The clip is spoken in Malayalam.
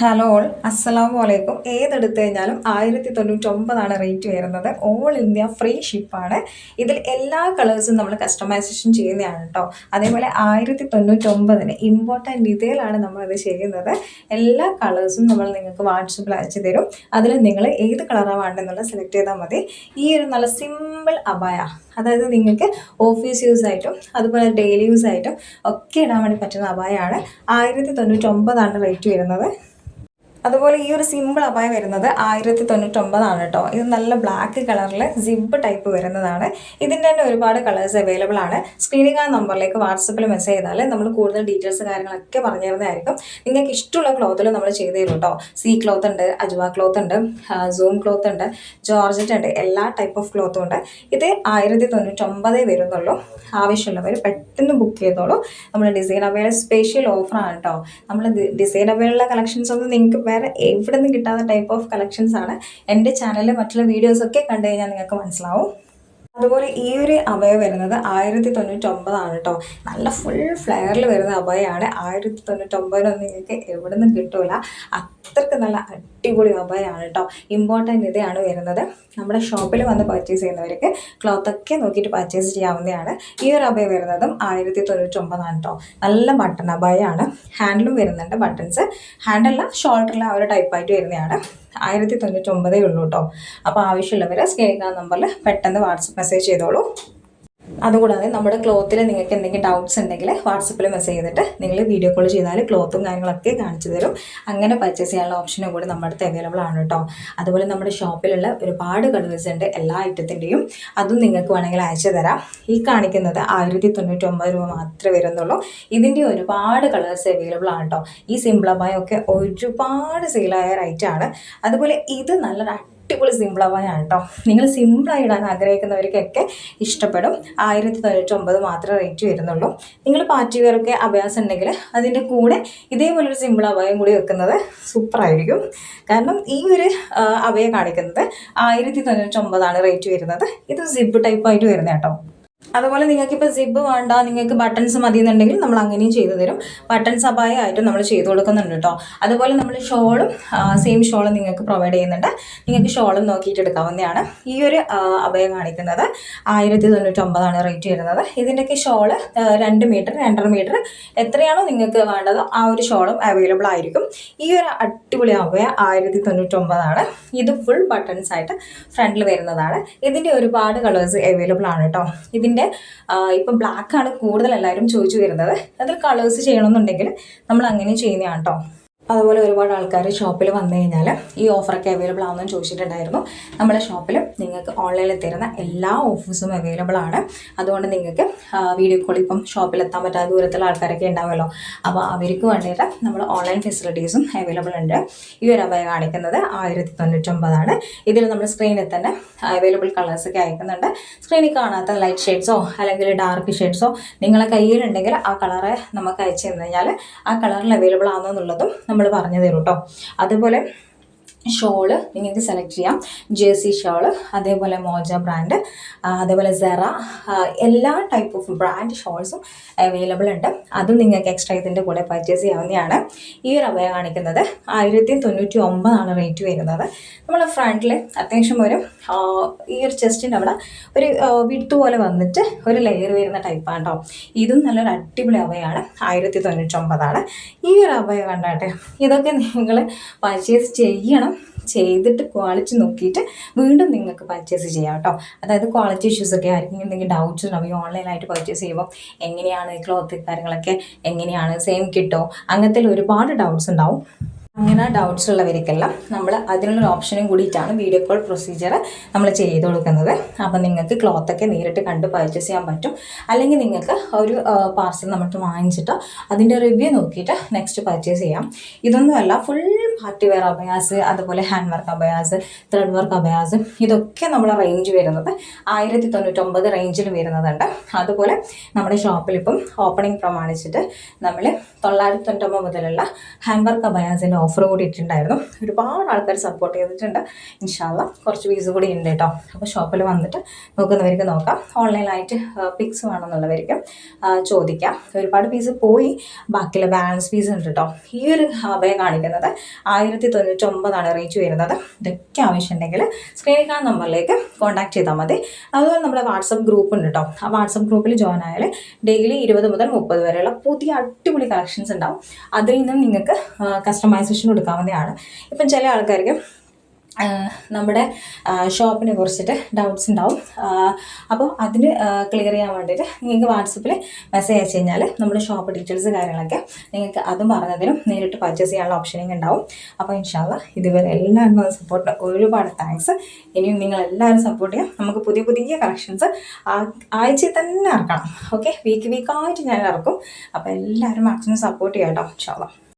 ഹലോ ഓൾ അസ്സലാമു അലൈക്കും. ഏതെടുത്തു കഴിഞ്ഞാലും ആയിരത്തി തൊണ്ണൂറ്റൊമ്പതാണ് റേറ്റ് വരുന്നത്. ഓൾ ഇന്ത്യ ഫ്രീ ഷിപ്പാണ്. ഇതിൽ എല്ലാ കളേഴ്സും നമ്മൾ കസ്റ്റമൈസേഷൻ ചെയ്യുന്നതാണ് കേട്ടോ അതേപോലെ ആയിരത്തി തൊണ്ണൂറ്റൊമ്പതിന് ഇമ്പോർട്ടന്റ് ഇതിലാണ് നമ്മളത് ചെയ്യുന്നത്. എല്ലാ കളേഴ്സും നമ്മൾ നിങ്ങൾക്ക് വാട്സപ്പിൽ അയച്ചു തരും. അതിൽ നിങ്ങൾ ഏത് കളറാണ് വേണ്ടതെന്നുള്ളത് സെലക്ട് ചെയ്താൽ മതി. ഈ ഒരു നല്ല സിമ്പിൾ അബായ അതായത് നിങ്ങൾക്ക് ഓഫീസ് യൂസ് ആയിട്ടും അതുപോലെ ഡെയിലി യൂസ് ആയിട്ടും ഒക്കെ ഇടാൻ വേണ്ടി പറ്റുന്ന അബായാണ് ആയിരത്തി തൊണ്ണൂറ്റൊമ്പതാണ് റേറ്റ് വരുന്നത്. അതുപോലെ ഈ ഒരു സിമ്പിൾ അബായ വരുന്നത് ആയിരത്തി തൊണ്ണൂറ്റൊമ്പതാണ് കേട്ടോ ഇത് നല്ല ബ്ലാക്ക് കളറിൽ സിബ് ടൈപ്പ് വരുന്നതാണ്. ഇതിന്റെ തന്നെ ഒരുപാട് കളേഴ്സ് അവൈലബിൾ ആണ്. സ്ക്രീനിങ് ആ നമ്പറിലേക്ക് വാട്സപ്പിൽ മെസ്സേജ് ചെയ്താൽ നമ്മൾ കൂടുതൽ ഡീറ്റെയിൽസ് കാര്യങ്ങളൊക്കെ പറഞ്ഞു തരുന്നതായിരിക്കും നിങ്ങൾക്ക് ഇഷ്ടമുള്ള ക്ലോത്തിൽ നമ്മൾ ചെയ്ത് തരും കേട്ടോ സീ ക്ലോത്ത് ഉണ്ട് അജുവ ക്ലോത്ത് ഉണ്ട് സൂം ക്ലോത്ത് ഉണ്ട് ജോർജറ്റ് ഉണ്ട് എല്ലാ ടൈപ്പ് ഓഫ് ക്ലോത്തും ഉണ്ട്. ഇത് ആയിരത്തി തൊണ്ണൂറ്റൊമ്പതേ വരുന്നുള്ളൂ. ആവശ്യമുള്ളവർ പെട്ടെന്ന് ബുക്ക് ചെയ്തോളൂ. നമ്മൾ ഡിസൈൻ അവൈലബിൾ സ്പെഷ്യൽ ഓഫറാണ് കേട്ടോ നമ്മൾ ഡിസൈൻ അവൈലുള്ള കളക്ഷൻസ് ഒന്നും നിങ്ങൾക്ക് വേറെ എവിടെ നിന്നും കിട്ടാത്ത ടൈപ്പ് ഓഫ് കളക്ഷൻസ് ആണ് എന്റെ ചാനലിലെ മറ്റുള്ള വീഡിയോസ് ഒക്കെ കണ്ടു കഴിഞ്ഞാൽ നിങ്ങൾക്ക് മനസ്സിലാവും. അതുപോലെ ഈ ഒരു അഭയ വരുന്നത് ആയിരത്തി തൊണ്ണൂറ്റൊമ്പതാണ് കേട്ടോ നല്ല ഫുൾ ഫ്ലെയറിൽ വരുന്ന അഭയമാണ് ആയിരത്തി തൊണ്ണൂറ്റൊമ്പതിനൊന്നും നിങ്ങൾക്ക് എവിടെ നിന്നും കിട്ടൂല. അത്രയ്ക്ക് നല്ല അടിപൊളി അഭയമാണ് കേട്ടോ ഇമ്പോർട്ടന്റ് ഇതാണ് വരുന്നത്. നമ്മുടെ ഷോപ്പിൽ വന്ന് പർച്ചേസ് ചെയ്യുന്നവർക്ക് ക്ലോത്തൊക്കെ നോക്കിയിട്ട് പർച്ചേസ് ചെയ്യാവുന്നതാണ്. ഈ ഒരു അഭയ വരുന്നതും ആയിരത്തി തൊണ്ണൂറ്റൊമ്പതാണ് കേട്ടോ നല്ല ബട്ടൺ അഭയമാണ് ഹാൻഡിലും വരുന്നുണ്ട് ബട്ടൺസ് ഹാൻഡല്ല ഷോൾഡറിൽ ആ ഒരു ടൈപ്പായിട്ട് വരുന്നതാണ്. ആയിരത്തി തൊണ്ണൂറ്റൊമ്പതേ ഉള്ളൂ കേട്ടോ അപ്പോൾ ആവശ്യമുള്ളവർ സ്ക്രീനിൽ നമ്പറിൽ പെട്ടെന്ന് വാട്സപ്പ് മെസ്സേജ് ചെയ്തോളൂ. അതുകൂടാതെ നമ്മുടെ ക്ലോത്തിൽ നിങ്ങൾക്ക് എന്തെങ്കിലും ഡൗട്ട്സ് ഉണ്ടെങ്കിൽ വാട്സപ്പിൽ മെസ്സേജ് ചെയ്തിട്ട് നിങ്ങൾ വീഡിയോ കോൾ ചെയ്താൽ ക്ലോത്തും കാര്യങ്ങളൊക്കെ കാണിച്ചു തരും. അങ്ങനെ പർച്ചേസ് ചെയ്യാനുള്ള ഓപ്ഷനും കൂടി നമ്മുടെ അടുത്ത് അവൈലബിൾ ആണ് കേട്ടോ അതുപോലെ നമ്മുടെ ഷോപ്പിലുള്ള ഒരുപാട് കളേഴ്സ് ഉണ്ട് എല്ലാ ഐറ്റത്തിന്റെയും അതും നിങ്ങൾക്ക് വേണമെങ്കിൽ അയച്ചു തരാം. ഈ കാണിക്കുന്നത് ആയിരത്തി തൊണ്ണൂറ്റൊമ്പത് രൂപ മാത്രമേ വരുന്നുള്ളൂ. ഇതിന്റെ ഒരുപാട് കളേഴ്സ് അവൈലബിൾ ആണ് കേട്ടോ ഈ സിംപ്ലബായ ഒക്കെ ഒരുപാട് സെയിലായ റൈറ്റാണ് അതുപോലെ ഇത് നല്ലൊരു അടിപൊളി സിമ്പിളാവാനാണ് കേട്ടോ നിങ്ങൾ സിമ്പിളായി ഇടാൻ ആഗ്രഹിക്കുന്നവർക്കൊക്കെ ഇഷ്ടപ്പെടും. ആയിരത്തി തൊണ്ണൂറ്റൊമ്പത് മാത്രമേ റേറ്റ് വരുന്നുള്ളൂ. നിങ്ങൾ പാർട്ടി വെയറൊക്കെ അഭ്യാസം ഉണ്ടെങ്കിൽ അതിന്റെ കൂടെ ഇതേപോലൊരു സിമ്പിൾ അഭയം കൂടി വെക്കുന്നത് സൂപ്പറായിരിക്കും കാരണം ഈ ഒരു അവയെ കാണിക്കുന്നത് ആയിരത്തി തൊണ്ണൂറ്റൊമ്പതാണ് റേറ്റ് വരുന്നത്. ഇത് സിബ് ടൈപ്പായിട്ട് വരുന്നത് കേട്ടോ. അതുപോലെ നിങ്ങൾക്ക് ഇപ്പോൾ സിബ് വേണ്ട നിങ്ങൾക്ക് ബട്ടൺസ് മതി എന്നുണ്ടെങ്കിൽ നമ്മൾ അങ്ങനെയും ചെയ്തു തരും. ബട്ടൺസ് അപായമായിട്ടും നമ്മൾ ചെയ്തു കൊടുക്കുന്നുണ്ട് കേട്ടോ അതുപോലെ നമ്മൾ ഷോളും സെയിം ഷോളും നിങ്ങൾക്ക് പ്രൊവൈഡ് ചെയ്യുന്നുണ്ട്. നിങ്ങൾക്ക് ഷോളും നോക്കിയിട്ട് എടുക്കാവുന്നതാണ്. ഈ ഒരു അഭയം കാണിക്കുന്നത് ആയിരത്തി തൊണ്ണൂറ്റൊമ്പതാണ് റേറ്റ് വരുന്നത് ഇതിന്റെയൊക്കെ ഷോൾ രണ്ട് മീറ്റർ രണ്ടര മീറ്റർ എത്രയാണോ നിങ്ങൾക്ക് വേണ്ടത് ആ ഒരു ഷോളും അവൈലബിൾ ആയിരിക്കും. ഈ ഒരു അടിപൊളി അഭയ ആയിരത്തി തൊണ്ണൂറ്റൊമ്പതാണ് ഇത് ഫുൾ ബട്ടൺസ് ആയിട്ട് ഫ്രണ്ടിൽ വരുന്നതാണ്. ഇതിന്റെ ഒരുപാട് കളേഴ്സ് അവൈലബിൾ ആണ് കേട്ടോ ഇതിന്റെ ഇപ്പം ബ്ലാക്ക് ആണ് കൂടുതൽ എല്ലാവരും ചോദിച്ചു വരുന്നത്. അതിൽ കളേഴ്സ് ചെയ്യണമെന്നുണ്ടെങ്കിൽ നമ്മൾ അങ്ങനെ ചെയ്യുന്നതാണ് കേട്ടോ അതുപോലെ ഒരുപാട് ആൾക്കാർ ഷോപ്പിൽ വന്നു കഴിഞ്ഞാൽ ഈ ഓഫറൊക്കെ അവൈലബിൾ ആണെന്ന് ചോദിച്ചിട്ടുണ്ടായിരുന്നു. നമ്മുടെ ഷോപ്പിൽ നിങ്ങൾക്ക് ഓൺലൈനിൽ തരുന്ന എല്ലാ ഓഫേഴ്സും അവൈലബിൾ ആണ്. അതുകൊണ്ട് നിങ്ങൾക്ക് വീഡിയോ കോൾ ഇപ്പം ഷോപ്പിൽ എത്താൻ പറ്റാത്ത ദൂരത്തുള്ള ആൾക്കാരൊക്കെ ഉണ്ടാവുമല്ലോ. അപ്പോൾ അവർക്ക് വേണ്ടിയിട്ട് നമ്മൾ ഓൺലൈൻ ഫെസിലിറ്റീസും അവൈലബിൾ ഉണ്ട്. ഈ ഒരു അഭയ കാണിക്കുന്നത് ആയിരത്തി തൊണ്ണൂറ്റൊമ്പതാണ് ഇതിൽ നമ്മൾ സ്ക്രീനിൽ തന്നെ അവൈലബിൾ കളേഴ്സൊക്കെ അയക്കുന്നുണ്ട്. സ്ക്രീനിൽ കാണാത്ത ലൈറ്റ് ഷെയ്ഡ്സോ അല്ലെങ്കിൽ ഡാർക്ക് ഷെയ്ഡ്സോ നിങ്ങളെ കയ്യിലുണ്ടെങ്കിൽ ആ കളറ് നമുക്ക് അയച്ചു കഴിഞ്ഞാൽ ആ കളറിൽ അവൈലബിൾ ആണോ എന്നുള്ളതും നമ്മൾ പറഞ്ഞു തരും കേട്ടോ അതുപോലെ ഷോൾ നിങ്ങൾക്ക് സെലക്ട് ചെയ്യാം. ജേഴ്സി ഷോൾ അതേപോലെ മോജ ബ്രാൻഡ് അതേപോലെ സെറ എല്ലാ ടൈപ്പ് ഓഫ് ബ്രാൻഡ് ഷോൾസും അവൈലബിൾ ഉണ്ട്. അതും നിങ്ങൾക്ക് എക്സ്ട്രാ ഇതിന്റെ കൂടെ പർച്ചേസ് ചെയ്യാവുന്നതാണ്. ഈ ഒരു അവയ കാണിക്കുന്നത് ആയിരത്തി തൊണ്ണൂറ്റി ഒമ്പതാണ് റേറ്റ് വരുന്നത് നമ്മൾ ഫ്രണ്ടിൽ അത്യാവശ്യം ഒരു ഈ ഒരു ചെസ്റ്റിന്റെ അവിടെ ഒരു വിട്ട് പോലെ വന്നിട്ട് ഒരു ലെയർ വരുന്ന ടൈപ്പാണ് കേട്ടോ ഇതും നല്ലൊരു അടിപൊളി അവയാണ് ആയിരത്തി തൊണ്ണൂറ്റി ഒമ്പതാണ് ഈ ഒരു അവയ കണ്ടാട്ടെ ഇതൊക്കെ നിങ്ങൾ പർച്ചേസ് ചെയ്യണം. ചെയ്തിട്ട് ക്വാളിറ്റി നോക്കിയിട്ട് വീണ്ടും നിങ്ങൾക്ക് പർച്ചേസ് ചെയ്യാം കേട്ടോ അതായത് ക്വാളിറ്റി ഇഷ്യൂസ് ഒക്കെ ആയിരിക്കും എന്തെങ്കിലും ഡൗട്ട്സ് ഉണ്ടാവും ഈ ഓൺലൈനായിട്ട് പർച്ചേസ് ചെയ്യുമ്പോൾ എങ്ങനെയാണ് ക്ലോത്ത് കാര്യങ്ങളൊക്കെ എങ്ങനെയാണ് സെയിം കിട്ടോ? അങ്ങനത്തെ ഒരുപാട് ഡൗട്ട്സ് ഉണ്ടാവും. അങ്ങനെ ഡൗട്ട്സ് ഉള്ളവർക്കെല്ലാം നമ്മൾ അതിനുള്ളൊരു ഓപ്ഷനും കൂടിയിട്ടാണ് വീഡിയോ കോൾ പ്രൊസീജിയർ നമ്മൾ ചെയ്ത് കൊടുക്കുന്നത്. അപ്പം നിങ്ങൾക്ക് ക്ലോത്തൊക്കെ നേരിട്ട് കണ്ട് പർച്ചേസ് ചെയ്യാൻ പറ്റും. അല്ലെങ്കിൽ നിങ്ങൾക്ക് ഒരു പാർസൽ നമ്മൾക്ക് വാങ്ങിച്ചിട്ട് അതിന്റെ റിവ്യൂ നോക്കിയിട്ട് നെക്സ്റ്റ് പർച്ചേസ് ചെയ്യാം. ഇതൊന്നുമല്ല ഫുൾ പാർട്ടി വെയർ അബയാസ് അതുപോലെ ഹാൻഡ് വർക്ക് അബയാസ് ത്രെഡ് വർക്ക് അബയാസ് ഇതൊക്കെ നമ്മളെ റേഞ്ച് വരുന്നത് ആയിരത്തി തൊണ്ണൂറ്റൊമ്പത് റേഞ്ചിൽ വരുന്നതുണ്ട്. അതുപോലെ നമ്മുടെ ഷോപ്പിൽ ഇപ്പം ഓപ്പണിംഗ് പ്രമാണിച്ചിട്ട് നമ്മൾ തൊള്ളായിരത്തി തൊണ്ണൂറ്റൊമ്പത് മുതലുള്ള ഹാൻഡ് വർക്ക് അബയാസിന്റെ ഓഫർ കൂടി ഇട്ടിട്ടുണ്ടായിരുന്നു. ഒരുപാട് ആൾക്കാർ സപ്പോർട്ട് ചെയ്തിട്ടുണ്ട്. ഇൻഷാല്ല കുറച്ച് പീസ് കൂടി ഉണ്ട് കേട്ടോ അപ്പോൾ ഷോപ്പിൽ വന്നിട്ട് നോക്കുന്നവർക്ക് നോക്കാം. ഓൺലൈനായിട്ട് പിക്സ് വേണമെന്നുള്ളവർക്ക് ചോദിക്കാം. ഒരുപാട് പീസ് പോയി. ബാക്കിയുള്ള ബാലൻസ് പീസ് ഉണ്ട് കേട്ടോ ഈ ഒരു അഭയം കാണിക്കുന്നത് ആയിരത്തി തൊണ്ണൂറ്റൊമ്പതാണ് റേറ്റ് വരുന്നത്. ഇതൊക്കെ ആവശ്യമുണ്ടെങ്കിൽ സ്ക്രീനിൽ കാണുന്ന നമ്പറിലേക്ക് കോൺടാക്ട് ചെയ്താൽ മതി. അതുപോലെ നമ്മുടെ വാട്സപ്പ് ഗ്രൂപ്പ് ഉണ്ട് കേട്ടോ ആ വാട്സപ്പ് ഗ്രൂപ്പിൽ ജോയിൻ ആയാൽ ഡെയിലി ഇരുപത് മുതൽ മുപ്പത് വരെയുള്ള പുതിയ അടിപൊളി കളക്ഷൻസ് ഉണ്ടാവും. അതിൽ നിന്നും നിങ്ങൾക്ക് കസ്റ്റമൈസേഷൻ എടുക്കാവുന്നതാണ് ഇപ്പം ചില ആൾക്കാർക്ക് നമ്മുടെ ഷോപ്പിനെ കുറിച്ചിട്ട് ഡൗട്ട്സ് ഉണ്ടാവും. അപ്പോൾ അതിന് ക്ലിയർ ചെയ്യാൻ വേണ്ടിയിട്ട് നിങ്ങൾക്ക് വാട്സപ്പിൽ മെസ്സേജ് അയച്ചു കഴിഞ്ഞാൽ നമ്മുടെ ഷോപ്പ് ഡീറ്റെയിൽസ് കാര്യങ്ങളൊക്കെ നിങ്ങൾക്ക് അതും പറഞ്ഞതിനും നേരിട്ട് പർച്ചേസ് ചെയ്യാനുള്ള ഓപ്ഷനും ഉണ്ടാവും. അപ്പോൾ ഇൻഷാല്ല ഇതുവരെ എല്ലാവരും സപ്പോർട്ട് ഒരുപാട് താങ്ക്സ് ഇനിയും നിങ്ങൾ എല്ലാവരും സപ്പോർട്ട് ചെയ്യാം. നമുക്ക് പുതിയ പുതിയ കളക്ഷൻസ് ആഴ്ചയിൽ തന്നെ ഇറക്കണം. ഓക്കെ വീക്ക് വീക്കായിട്ട് ഞാൻ ഇറക്കും. അപ്പോൾ എല്ലാവരും മാക്സിമം സപ്പോർട്ട് ചെയ്യാം കേട്ടോ ഇൻഷാല്ല